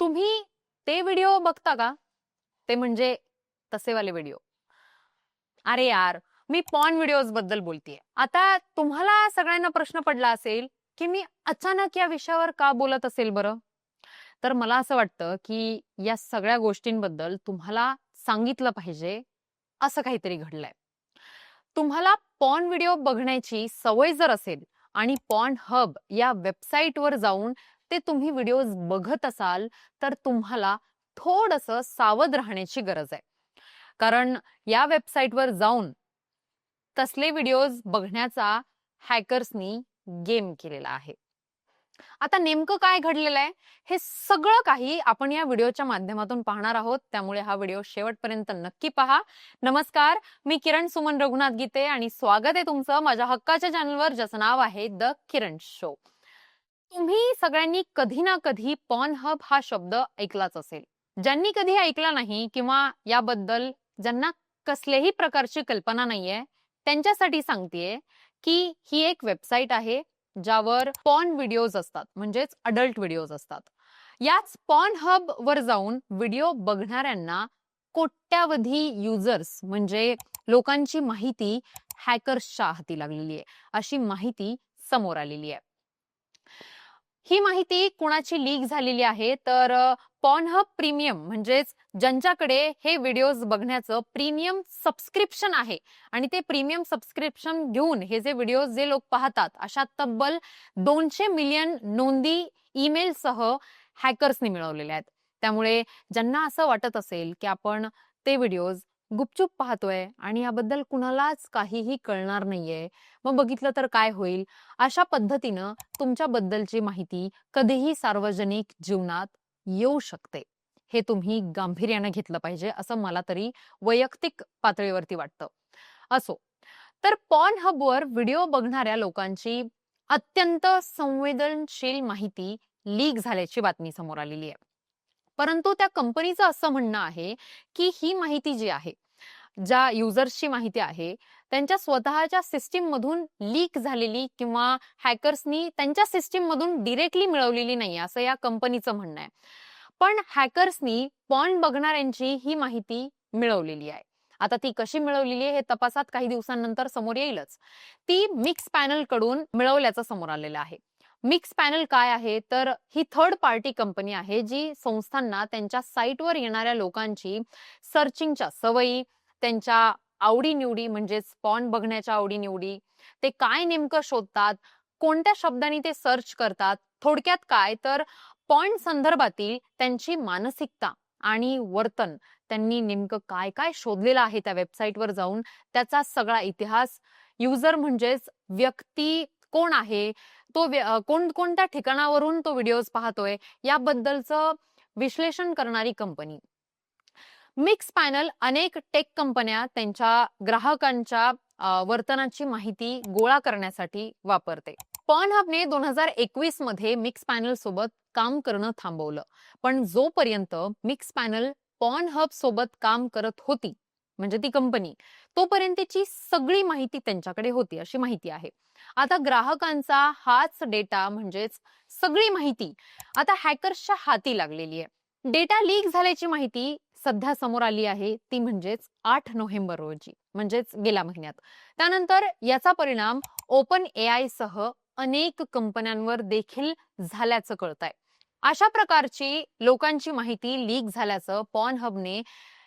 तुम्ही ते व्हिडिओ बघता का? ते म्हणजे तसेवाले व्हिडिओ. अरे यार मी पॉन व्हिडिओजबद्दल बोलतेय. आता तुम्हाला सगळ्यांना प्रश्न पडला असेल की मी अचानक या विषयावर का बोलत असेल बरं? तर मला असं वाटतं की या सगळ्या गोष्टींबद्दल तुम्हाला सांगितलं पाहिजे असं काहीतरी घडलंय. तुम्हाला पॉन व्हिडिओ बघण्याची सवय जर असेल आणि पॉन हब या वेबसाईटवर जाऊन ते तुम्ही व्हिडिओज बघत असाल तर तुम्हाला थोडस सावध राहण्याची गरज आहे. कारण या वेबसाईटवर जाऊन तसले व्हिडिओज बघण्याचा हॅकर्सनी गेम केलेला आहे. आता नेमकं काय घडलेलं आहे हे सगळं काही आपण या व्हिडिओच्या माध्यमातून पाहणार आहोत. त्यामुळे हा व्हिडिओ शेवटपर्यंत नक्की पहा. नमस्कार मी किरण सुमन रघुनाथ गीते आणि स्वागत आहे तुमचं माझ्या हक्काच्या चॅनलवर ज्याचं नाव आहे द किरण शो. तुम्ही सगळ्यांनी कधी ना कधी पॉन हब हा शब्द ऐकलाच असेल. ज्यांनी कधी ऐकला नाही किंवा याबद्दल ज्यांना कसल्याही प्रकारची कल्पना नाहीये त्यांच्यासाठी सांगतेय की ही एक वेबसाईट आहे ज्यावर पॉन व्हिडिओज असतात म्हणजेच अडल्ट व्हिडिओज असतात. याच पॉन हब वर जाऊन व्हिडिओ बघणाऱ्यांना कोट्यावधी युजर्स म्हणजे लोकांची माहिती हॅकर्सच्या हाती लागलेली आहे. अशी माहिती समोर आलेली आहे. ही माहिती कुणाची लीक झालेली आहे? तर पॉनहब प्रीमियम म्हणजेच ज्यांच्याकडे हे व्हिडिओज बघण्याचं प्रीमियम सबस्क्रिप्शन आहे. आणि ते प्रीमियम सबस्क्रिप्शन घेऊन हे जे व्हिडिओज जे लोक पाहतात अशा तब्बल दोनशे मिलियन नोंदी ईमेलसह हॅकर्सनी मिळवलेल्या आहेत. त्यामुळे ज्यांना असं वाटत असेल की आपण ते व्हिडिओज गुपचूप पाहतोय आणि याबद्दल कुणालाच काहीही कळणार नाहीये. मग बघितलं तर काय होईल? अशा पद्धतीनं तुमच्याबद्दलची माहिती कधीही सार्वजनिक जीवनात येऊ शकते. हे तुम्ही गांभीर्यानं घेतलं पाहिजे असं मला तरी वैयक्तिक पातळीवरती वाटतं. असो तर पॉन हबवर व्हिडिओ बघणाऱ्या लोकांची अत्यंत संवेदनशील माहिती लीक झाल्याची बातमी समोर आलेली आहे. परंतु त्या कंपनीचं असं म्हणणं आहे की ही माहिती जी आहे ज्या युजर्सची माहिती आहे त्यांच्या स्वतःच्या सिस्टीम मधून लीक झालेली किंवा हॅकर्सनी त्यांच्या सिस्टीम मधून डिरेक्टली मिळवलेली नाही असं या कंपनीचं म्हणणं आहे. पण हॅकर्सनी पॉन बघणाऱ्यांची ही माहिती मिळवलेली आहे. आता ती कशी मिळवलेली आहे हे तपासात काही दिवसांनंतर समोर येईलच. ती मिक्स पॅनलकडून मिळवल्याचं समोर आलेलं आहे. मिक्स पॅनल काय आहे? तर ही थर्ड पार्टी कंपनी आहे जी संस्थांना त्यांच्या साईटवर येणाऱ्या लोकांची सर्चिंगच्या सवयी त्यांच्या आवडीनिवडी म्हणजेच पॉन बघण्याच्या आवडीनिवडी ते काय नेमकं शोधतात? कोणत्या शब्दांनी ते सर्च करतात? थोडक्यात काय? तर पॉइंट संदर्भातील त्यांची मानसिकता आणि वर्तन त्यांनी नेमकं काय काय शोधलेलं आहे त्या वेबसाईटवर जाऊन? त्याचा सगळा इतिहास युजर म्हणजेच व्यक्ती कोण आहे? तो कोण कोणत्या ठिकाणावरून तो व्हिडिओज पाहतोय याबद्दलचं विश्लेषण करणारी कंपनी. मिक्स पॅनल अनेक टेक कंपन्या त्यांच्या ग्राहकांच्या वर्तनाची माहिती गोळा करण्यासाठी वापरते. पण हबने दोन हजार एकवीसमध्ये मिक्स पॅनल सोबत काम करणं थांबवलं. पण जोपर्यंत मिक्स पॅनल पॉन हब सोबत काम करत होती म्हणजे ती कंपनी. तोपर्यंतची सगळी माहिती त्यांच्याकडे होती अशी माहिती आहे. आता ग्राहकांचा हाच डेटा म्हणजेच सगळी माहिती आता हॅकर्सच्या हाती लागलेली आहे. डेटा लीक झाल्याची माहिती सध्या समोर आली आहे ती म्हणजेच आठ नोव्हेंबर रोजी म्हणजेच गेल्या महिन्यात. त्यानंतर याचा परिणाम ओपन ए आय सह अनेक कंपन्यांवर देखील झाल्याचं कळत आहे अशा प्रकारची लोकांची माहिती लीक झाल्याचं पॉन हबने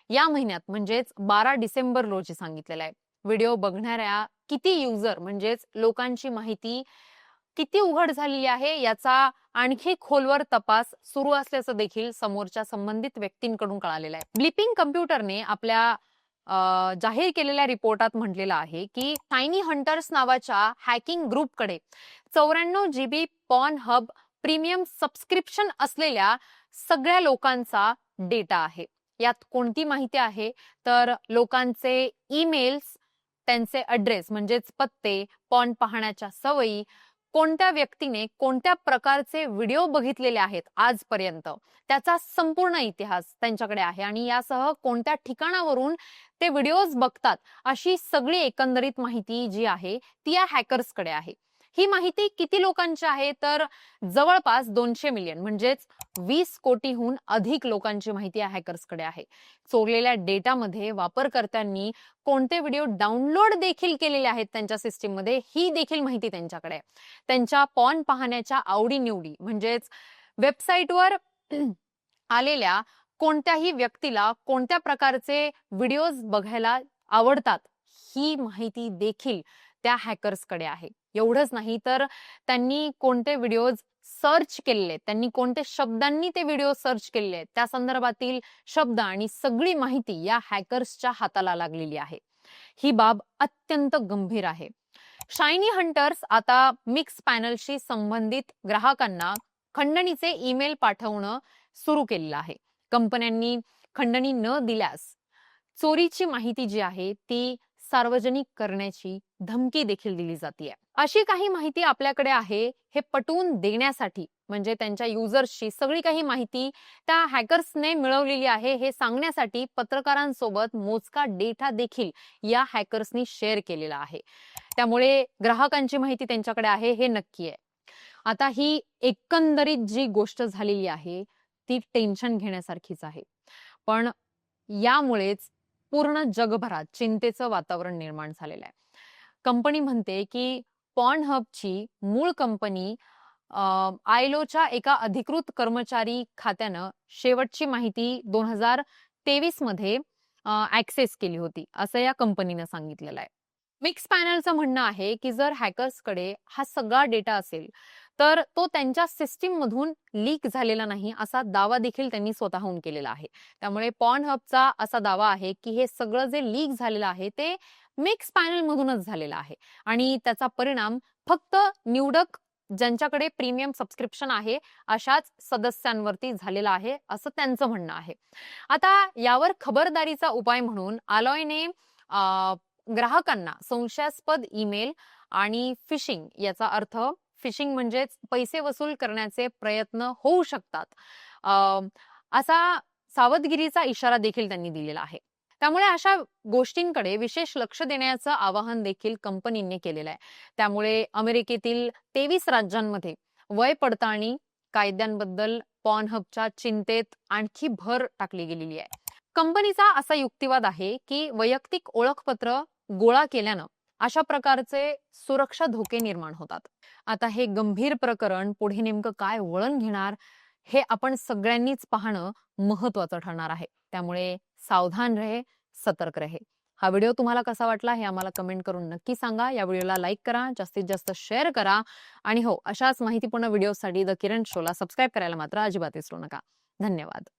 या महिन्यात म्हणजेच बारा डिसेंबर रोजी सांगितलेलं आहे. व्हिडिओ बघणाऱ्या किती युजर म्हणजेच लोकांची माहिती किती उघड झालेली आहे याचा आणखी खोलवर तपास सुरू असल्याचं देखील समोरच्या संबंधित व्यक्तींकडून कळालेलं आहे. ब्लिपिंग कम्प्युटरने आपल्या जाहीर केलेल्या रिपोर्टात म्हटलेलं आहे की टायनी हंटर्स नावाच्या हॅकिंग ग्रुपकडे चौऱ्याण्णव GB Pornhub premium subscription असलेल्या सगळ्या लोकांचा डेटा आहे. यात कोणती माहिती आहे? तर लोकांचे ईमेल्स त्यांचे अड्रेस म्हणजेच पत्ते पॉन पाहण्याच्या सवयी कोणत्या व्यक्तीने कोणत्या प्रकारचे व्हिडिओ बघितलेले आहेत आजपर्यंत? त्याचा संपूर्ण इतिहास त्यांच्याकडे आहे आणि यासह कोणत्या ठिकाणावरून ते व्हिडिओज बघतात अशी सगळी एकंदरीत माहिती जी आहे ती या हॅकर्सकडे आहे. ही माहिती किती लोकांची आहे? तर जवळपास दोनशे मिलियन म्हणजेच वीस कोटीहून अधिक लोकांची माहिती या हॅकर्सकडे आहे. चोरलेल्या डेटामध्ये वापरकर्त्यांनी कोणते व्हिडिओ डाउनलोड देखील केलेले आहेत त्यांच्या सिस्टीममध्ये ही देखील माहिती त्यांच्याकडे आहे. त्यांच्या पॉन पाहण्याच्या आवडीनिवडी म्हणजेच वेबसाईटवर आलेल्या कोणत्याही व्यक्तीला कोणत्या प्रकारचे व्हिडिओज बघायला आवडतात ही माहिती देखील त्या हॅकर्सकडे आहे. एवढंच नाही. तर त्यांनी कोणते व्हिडिओज सर्च केलेले त्यांनी कोणत्या शब्दांनी ते व्हिडिओ सर्च केलेले आहेत त्या संदर्भातील शब्द आणि सगळी माहिती या हॅकर्सच्या हाताला लागलेली आहे. ही बाब अत्यंत गंभीर आहे. शायनी हंटर्स आता मिक्स पॅनलशी संबंधित ग्राहकांना खंडणीचे ईमेल पाठवणं सुरू केलेलं आहे. कंपन्यांनी खंडणी न दिल्यास चोरीची माहिती जी आहे ती सार्वजनिक करण्याची धमकी देखील दिली जाते अशी काही माहिती आपल्याकडे आहे हे पटवून देण्यासाठी म्हणजे त्यांच्या युजर्सची सगळी काही माहिती त्या हॅकर्सने मिळवलेली आहे हे सांगण्यासाठी पत्रकारांसोबत मोजका डेटा देखील या हॅकर्सनी शेअर केलेला आहे. त्यामुळे ग्राहकांची माहिती त्यांच्याकडे आहे हे नक्की आहे. आता ही एकंदरीत जी गोष्ट झालेली आहे ती टेन्शन घेण्यासारखीच आहे. पण यामुळेच पूर्ण जगभरात चिंतेचं वातावरण निर्माण झालेलं आहे. कंपनी म्हणते की पॉनहबची मूळ कंपनी आयलोच्या एका अधिकृत कर्मचारी खात्यानं शेवटची माहिती दोन हजार तेवीसमध्ये ऍक्सेस केली होती असं या कंपनीनं सांगितलेलं आहे. मिक्स पॅनलचं म्हणणं आहे की जर हॅकर्सकडे हा सगळा डेटा असेल तर तो त्यांच्या सिस्टीम मधून लीक झालेला नाही असा दावा देखील त्यांनी स्वतःहून केलेला आहे. त्यामुळे पॉन हबचा असा दावा आहे की हे सगळं जे लीक झालेलं आहे ते मिक्स पॅनल मधूनच झालेला आहे. आणि त्याचा परिणाम फक्त निवडक ज्यांच्याकडे प्रीमियम सबस्क्रिप्शन आहे अशाच सदस्यांवरती झालेला आहे असं त्यांचं म्हणणं आहे. आता यावर खबरदारीचा उपाय म्हणून आलॉयने ग्राहकांना संशयास्पद ईमेल आणि फिशिंग याचा अर्थ फिशिंग म्हणजेच पैसे वसूल करण्याचे प्रयत्न होऊ शकतात. असा सावधगिरीचा इशारा देखील त्यांनी दिलेला आहे. त्यामुळे अशा गोष्टींकडे विशेष लक्ष देण्याचं आवाहन देखील कंपनीने केलेलं आहे. त्यामुळे अमेरिकेतील तेवीस राज्यांमध्ये वय पडताळणी कायद्यांबद्दल पॉनहबच्या चिंतेत आणखी भर टाकली गेलेली आहे. कंपनीचा असा युक्तिवाद आहे की वैयक्तिक ओळखपत्र गोळा केल्यानं अशा प्रकारचे सुरक्षा धोके निर्माण होतात. आता हे गंभीर प्रकरण पुढे नेमकं काय वळण घेणार हे आपण सगळ्यांनीच पाहणं महत्वाचं ठरणार आहे. त्यामुळे सावधान रहे सतर्क रहे. हा व्हिडिओ तुम्हाला कसा वाटला हे आम्हाला कमेंट करून नक्की सांगा. या व्हिडिओला लाईक करा जास्तीत जास्त शेअर करा. आणि हो अशाच माहितीपूर्ण व्हिडिओसाठी द किरण शोला सबस्क्राईब करायला मात्र अजिबात विसरू नका. धन्यवाद.